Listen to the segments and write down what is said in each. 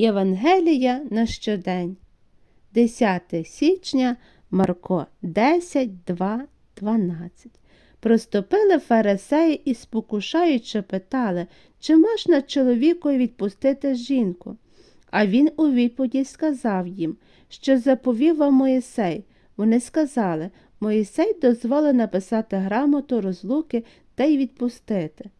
Євангелія на щодень. 10 січня Марко 10, 2, 12. Проступили фарисеї і спокушаючи питали, чи можна чоловікові відпустити жінку. А він у відповіді сказав їм, що заповів вам Моїсей. Вони сказали, Моїсей дозволив написати грамоту розлуки та й відпустити.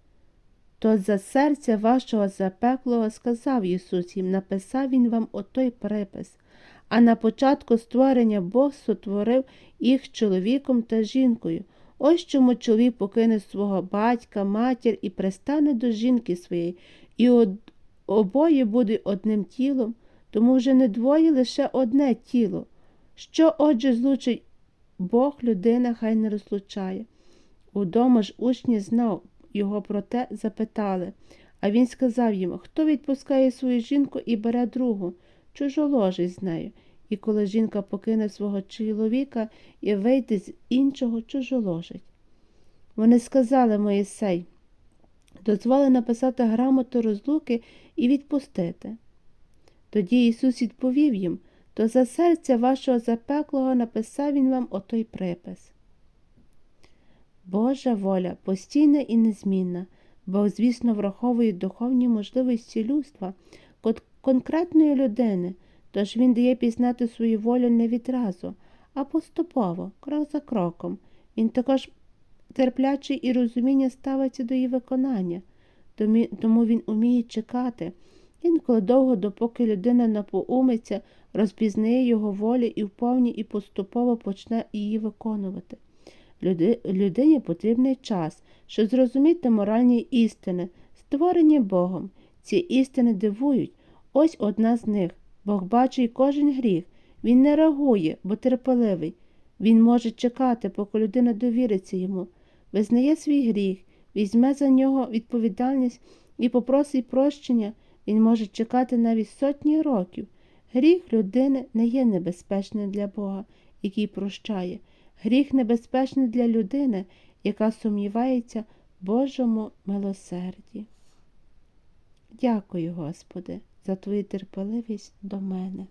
То за серця вашого запеклого сказав Ісус їм, написав Він вам отой припис. А на початку створення Бог сотворив їх чоловіком та жінкою. Ось чому чоловік покине свого батька, матір і пристане до жінки своєї, і обоє будуть одним тілом, тому вже не двоє лише одне тіло. Що, отже, злучить Бог людина, хай не розлучає. Удома ж учні знав його про те запитали, а він сказав їм, хто відпускає свою жінку і бере другу, чужоложить з нею. І коли жінка покине свого чоловіка і вийде з іншого, чужоложить. Вони сказали Моїсей, дозволи написати грамоту розлуки і відпустити. Тоді Ісус відповів їм, то за серця вашого запеклого написав Він вам отой припис. Божа воля постійна і незмінна, Бог, звісно, враховує духовні можливості людства, конкретної людини, тож Він дає пізнати свою волю не відразу, а поступово, крок за кроком. Він також терплячий і розуміння ставиться до її виконання, тому він уміє чекати. Інколи довго, допоки людина напоумиться, розпізнає його волі і вповні і поступово почне її виконувати. Люди, людині потрібний час, щоб зрозуміти моральні істини, створені Богом. Ці істини дивують. Ось одна з них. Бог бачить кожен гріх. Він не реагує, бо терпеливий. Він може чекати, поки людина довіриться йому, визнає свій гріх, візьме за нього відповідальність і попросить прощення. Він може чекати навіть сотні років. Гріх людини не є небезпечним для Бога, який прощає. Гріх небезпечний для людини, яка сумнівається Божому милосерді. Дякую, Господи, за Твою терпеливість до мене.